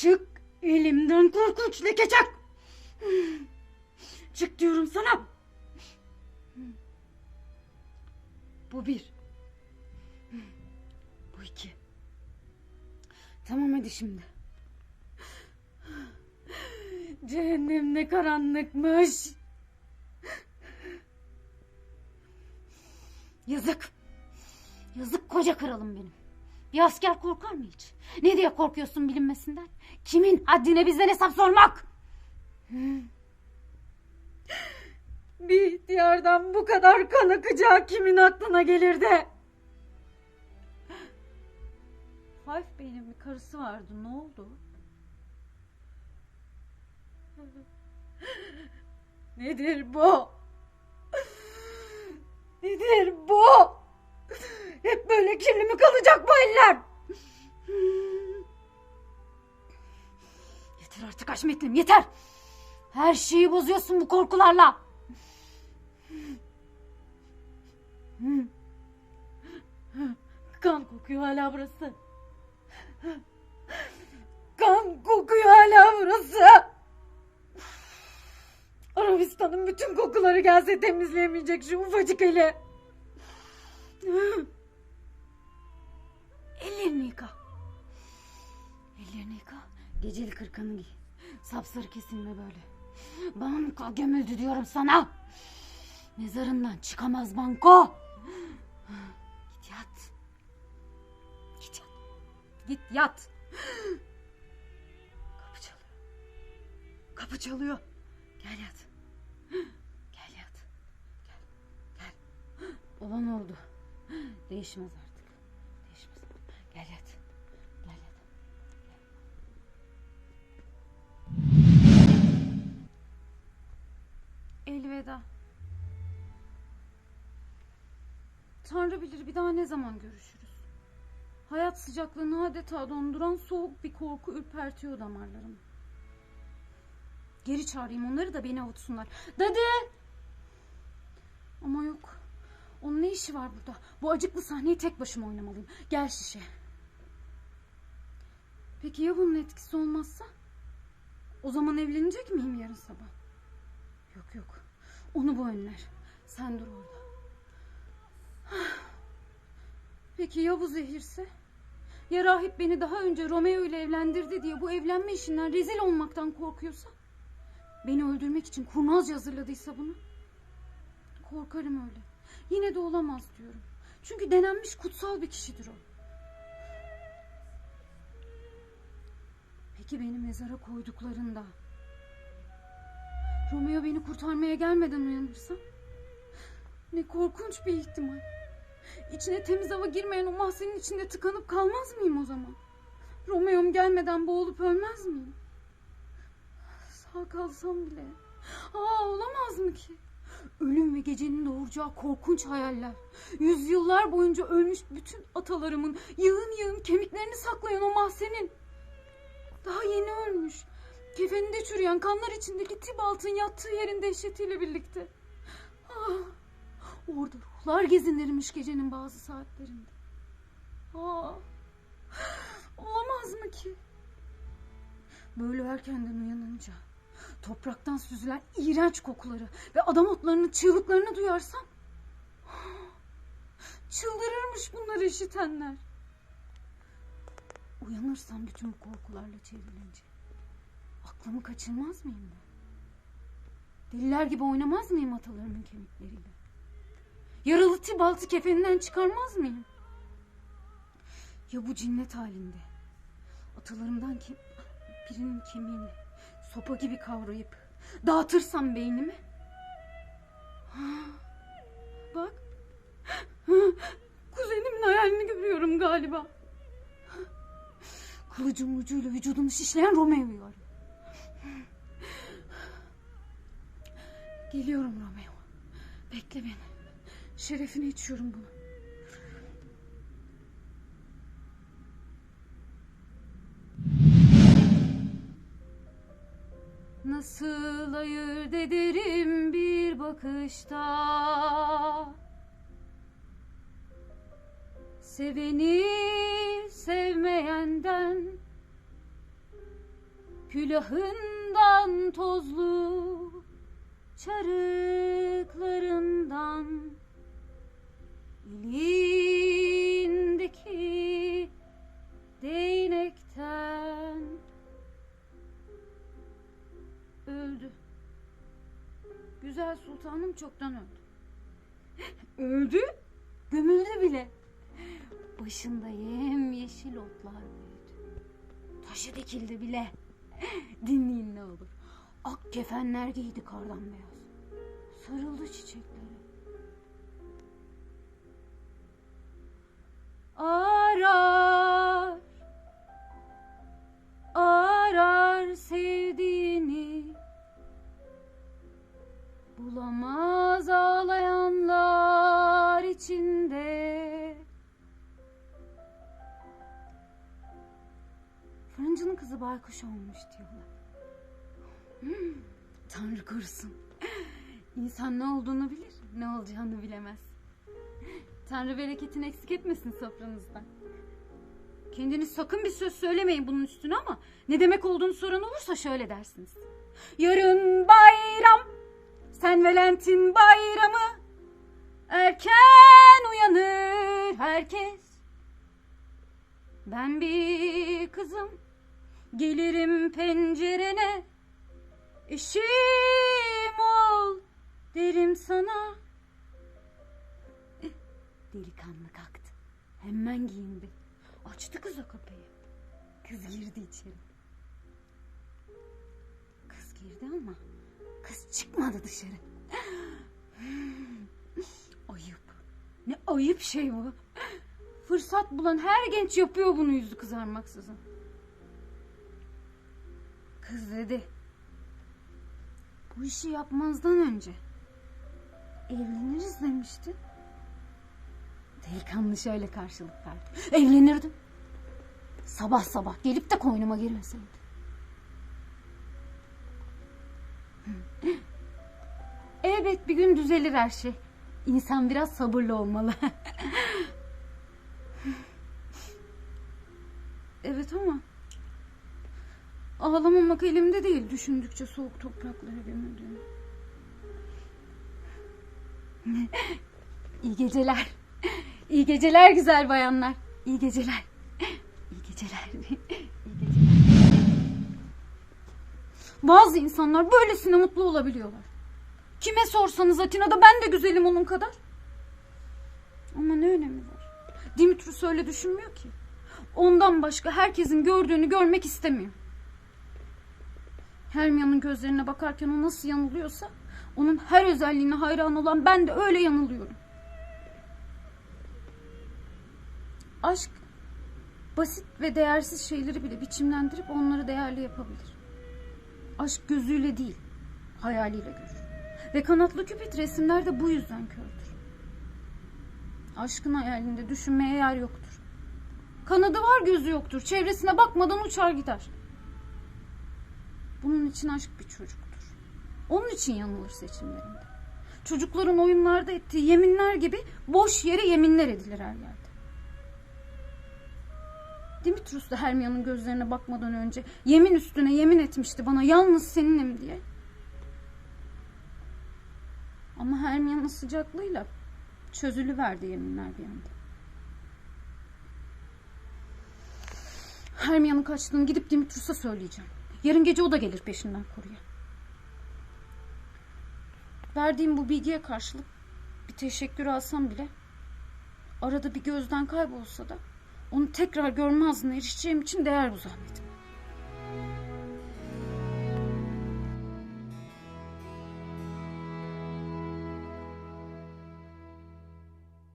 Çık elimden korkunç leke çak. Çık diyorum sana. Bu bir. Bu iki. Tamam hadi şimdi. Cehennem ne karanlıkmış. Yazık. Yazık koca kralım benim. Bir asker korkar mı hiç? Ne diye korkuyorsun bilinmesinden? Kimin haddine bizden hesap sormak? Bir ihtiyardan bu kadar kan akacağı kimin aklına gelirdi? Five Bey'in bir karısı vardı. Ne oldu? Nedir bu? Nedir bu? Hep böyle kirli mi kalacak bu eller? Yeter artık Haşmetlim yeter. Her şeyi bozuyorsun bu korkularla. Kan kokuyor hala burası. Kan kokuyor hala burası. Arabistan'ın bütün kokuları gelse temizleyemeyecek şu ufacık eli. Ellerini yıka. Ellerini yıka. Geceli kırkanı giy. Sapsarı kesilme böyle. Banko gömüldü diyorum sana. Mezarından çıkamaz banko. Git yat. Git yat. Git yat. Kapı çalıyor. Kapı çalıyor. Gel yat. Gel yat. Gel. Gel. Olan oldu. Değişmez artık. Gel yat. Gel yat. Elveda. Tanrı bilir bir daha ne zaman görüşürüz. Hayat sıcaklığını adeta donduran soğuk bir korku ürpertiyor damarlarımı. Geri çağırayım onları da beni avutsunlar. Dadı! Ama yok. Onun ne işi var burada? Bu acıklı sahneyi tek başıma oynamalıyım. Gel şişe. Peki ya bunun etkisi olmazsa? O zaman evlenecek miyim yarın sabah? Yok yok. Onu bu önler. Sen dur orada. Peki ya bu zehirse? Ya rahip beni daha önce Romeo ile evlendirdi diye bu evlenme işinden rezil olmaktan korkuyorsa? Beni öldürmek için kurnazca hazırladıysa bunu? Korkarım öyle. Yine de olamaz diyorum. Çünkü denenmiş kutsal bir kişidir o. Peki beni mezara koyduklarında Romeo beni kurtarmaya gelmeden uyanırsa? Ne korkunç bir ihtimal. İçine temiz hava girmeyen o mahzenin içinde tıkanıp kalmaz mıyım o zaman? Romeo'm gelmeden boğulup ölmez miyim? Sağ kalsam bile. Aa olamaz mı ki? Ölüm ve gecenin doğuracağı korkunç hayaller. Yüzyıllar boyunca ölmüş bütün atalarımın yığın yığın kemiklerini saklayan o mahzenin. Daha yeni ölmüş. Kefeninde çürüyen kanlar içindeki Tibalt'ın yattığı yerin dehşetiyle birlikte. Ah, orada ruhlar gezinirmiş gecenin bazı saatlerinde. Aa, olamaz mı ki? Böyle erkenden uyanınca topraktan süzülen iğrenç kokuları ve adam otlarının çığlıklarını duyarsam çıldırırmış bunları işitenler. Uyanırsam bütün bu korkularla çevrilince aklımı kaçırmaz mıyım ben? Deliler gibi oynamaz mıyım atalarımın kemikleriyle? Yaralı Tibalt'ı kefeninden çıkarmaz mıyım? Ya bu cinnet halinde atalarımdan kim, birinin kemiğini sopa gibi kavrayıp dağıtırsam beynimi? Bak. Kuzenimin hayalini görüyorum galiba. Kılıcın ucuyla vücudunu şişleyen Romeo'yu. Geliyorum Romeo. Bekle beni. Şerefine içiyorum bunu. Nasıl ayırt ederim bir bakışta Seveni sevmeyenden Külahından tozlu çarıklarından elindeki değnekten öldü. Güzel sultanım çoktan öldü. öldü? Gömüldü bile. Başında yemyeşil otlar büyüdü. Taşı dikildi bile. Dinleyin ne olur. Ak kefenler giydi kardan beyaz. Sarıldı çiçeklere. Arar, arar sevdiğini. Kızı baykuş olmuş diyorlar. Hmm, Tanrı korusun. İnsan ne olduğunu bilir, ne olacağını bilemez. Tanrı bereketini eksik etmesin sofranızdan. Kendiniz sakın bir söz söylemeyin bunun üstüne ama ne demek olduğunu soran olursa şöyle dersiniz. Yarın bayram, sen Valentin bayramı. Erken uyanır herkes. Ben bir kızım, gelirim pencerene. Eşim ol derim sana. Eh, Delikanlı kalktı. Hemen giyindi. Açtı kıza kapıyı. Kız girdi içeri. Kız girdi ama kız çıkmadı dışarı. Ayıp. Ne ayıp şey bu. Fırsat bulan her genç yapıyor bunu yüzü kızarmaksızın. Kız dedi. Bu işi yapmazdan önce evleniriz demişti. Delikanlı şöyle karşılık verdi. Evlenirdim. Sabah sabah gelip de koynuma girmeseydi. Hı. Elbet bir gün düzelir her şey. İnsan biraz sabırlı olmalı. evet ama ağlamamak elimde değil düşündükçe soğuk topraklara gömüldüğüm. İyi geceler. İyi geceler güzel bayanlar. İyi geceler. İyi geceler. İyi geceler. Bazı insanlar böylesine mutlu olabiliyorlar. Kime sorsanız Atina'da ben de güzelim onun kadar. Ama ne önemi var? Dimitrus öyle düşünmüyor ki. Ondan başka herkesin gördüğünü görmek istemiyor. Hermione'un gözlerine bakarken o nasıl yanılıyorsa onun her özelliğine hayran olan ben de öyle yanılıyorum. Aşk basit ve değersiz şeyleri bile biçimlendirip onları değerli yapabilir. Aşk gözüyle değil, hayaliyle görür. Ve kanatlı küpit resimler de bu yüzden kördür. Aşkın hayalinde düşünmeye yer yoktur. Kanadı var gözü yoktur. Çevresine bakmadan uçar gider. Bunun için aşk bir çocuktur. Onun için yanılır seçimlerinde. Çocukların oyunlarda ettiği yeminler gibi boş yere yeminler edilir her yerde. Dimitrus da Hermione'un gözlerine bakmadan önce yemin üstüne yemin etmişti bana yalnız seninim diye. Ama Hermione'un sıcaklığıyla çözülüverdi yeminler bir anda. Hermione'un kaçtığını gidip Dimitrus'a söyleyeceğim. Yarın gece o da gelir peşinden koruya. Verdiğim bu bilgiye karşılık bir teşekkür alsam bile arada bir gözden kaybolsa da onu tekrar görme erişeceğim için değer bu zahmetim.